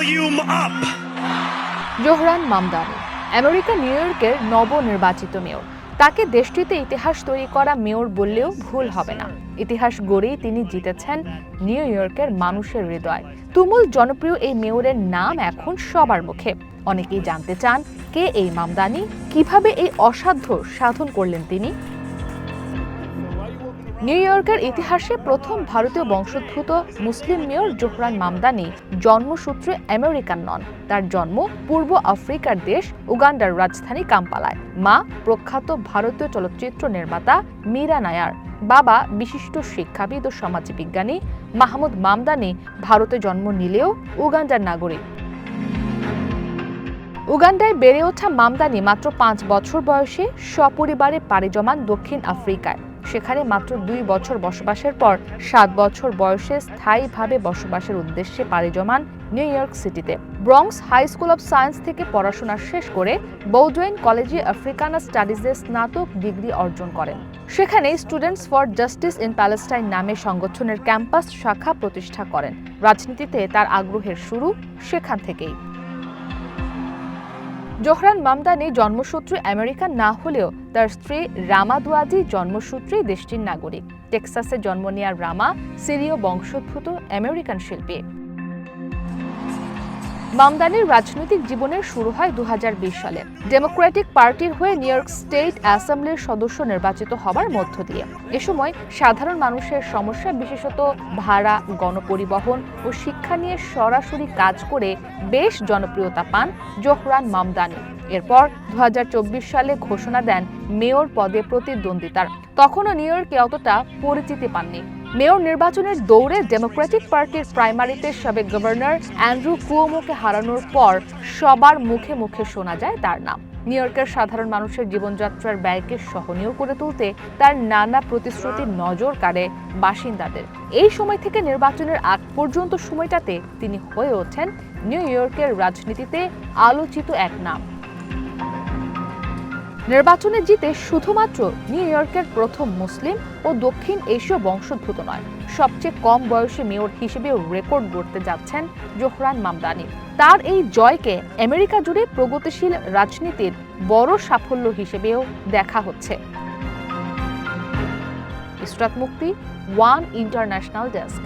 volume up. Zohran Mamdani, America New ইয়র্কের নবনির্বাচিত mayor. তাকে দেশটিতে ইতিহাস তৈরি করা মেয়র বললেও ভুল হবে না। ইতিহাস গড়েই তিনি জিতেছেন নিউ ইয়র্কের মানুষের হৃদয়। তুমুল জনপ্রিয় এই মেয়রের নাম এখন সবার মুখে। অনেকেই জানতে চান, কে এই মামদানি? কীভাবে এই অসাধ্য সাধন করলেন তিনি? নিউ ইয়র্কের ইতিহাসে প্রথম ভারতীয় বংশোদ্ভূত মুসলিম মেয়র জোহরান মামদানি জন্মসূত্রে আমেরিকান নন। তার জন্ম পূর্ব আফ্রিকার দেশ উগান্ডার রাজধানী কাম্পালায়। মা প্রখ্যাত ভারতীয় চলচ্চিত্র নির্মাতা মীরা নায়ার, বাবা বিশিষ্ট শিক্ষাবিদ ও সমাজবিজ্ঞানী মাহমুদ মামদানি ভারতে জন্ম নিলেও উগান্ডার নাগরিক। উগান্ডায় বেড়ে ওঠা মামদানি মাত্র পাঁচ বছর বয়সে সপরিবারে পাড়ি জমান দক্ষিণ আফ্রিকায়। সেখানে মাত্র দুই বছর বসবাসের পর সাত বছর বয়সে স্থায়ীভাবে বসবাসের উদ্দেশ্যে পাড়ি জমান নিউ ইয়র্ক সিটিতে। Bronx high school of science থেকে পড়াশোনা শেষ করে বৌডোয়েন কলেজে আফ্রিকানা স্টাডিজে স্নাতক ডিগ্রি অর্জন করেন। সেখানে students for justice in Palestine নামে সংগঠনের ক্যাম্পাস শাখা প্রতিষ্ঠা করেন। রাজনীতিতে তার আগ্রহের শুরু সেখান থেকেই। জোহরান মামদানি জন্মসূত্রে আমেরিকান না হলেও তার স্ত্রী রামা দুয়াজি জন্মসূত্রে দেশটির নাগরিক। টেক্সাসে জন্ম নেয়া রামা সিরীয় বংশোদ্ভূত আমেরিকান শিল্পী। মামদানির রাজনৈতিক জীবনের শুরু হয় দু হাজার বিশ সালে। ডেমোক্রেটিক পার্টির হয়ে নিউ ইয়র্ক স্টেট অ্যাসেম্বলির সদস্য নির্বাচিত হবার মধ্য দিয়ে। এ সময় সাধারণ মানুষের সমস্যা, বিশেষত ভাড়া, গণপরিবহন ও শিক্ষা নিয়ে সরাসরি কাজ করে বেশ জনপ্রিয়তা পান জোহরান মামদানি। এরপর দু হাজার চব্বিশ সালে ঘোষণা দেন মেয়র পদে প্রতিদ্বন্দ্বিতার। তখনও নিউ ইয়র্কে অতটা পরিচিতি পাননি। মেয়র নির্বাচনের দৌড়ে ডেমোক্রেটিক পার্টির প্রাইমারিতে সাবেক গভর্নর অ্যান্ড্রু কুয়োমোকে হারানোর পর সবার মুখে মুখে শোনা যায় তার নাম। নিউ ইয়র্কের সাধারণ মানুষের জীবনযাত্রার ব্যয়কে সহনীয় করে তুলতে তার নানা প্রতিশ্রুতি নজর কাড়ে বাসিন্দাদের। এই সময় থেকে নির্বাচনের আগ পর্যন্ত সময়টাতে তিনি হয়ে ওঠেন নিউ ইয়র্কের রাজনীতিতে আলোচিত এক নাম। নির্বাচনে জিতে শুধুমাত্র নিউ ইয়র্কের প্রথম মুসলিম ও দক্ষিণ এশীয় বংশোদ্ভূত নয়। সবচেয়ে কম বয়সী মেয়র হিসেবেও রেকর্ড গড়তে যাচ্ছেন জোহরান মামদানি। তার এই জয়কে আমেরিকা জুড়ে প্রগতিশীল রাজনীতির বড় সাফল্য হিসেবেও দেখা হচ্ছে। ইসরাত মুক্তি ওয়ান ইন্টারন্যাশনাল ডেস্ক।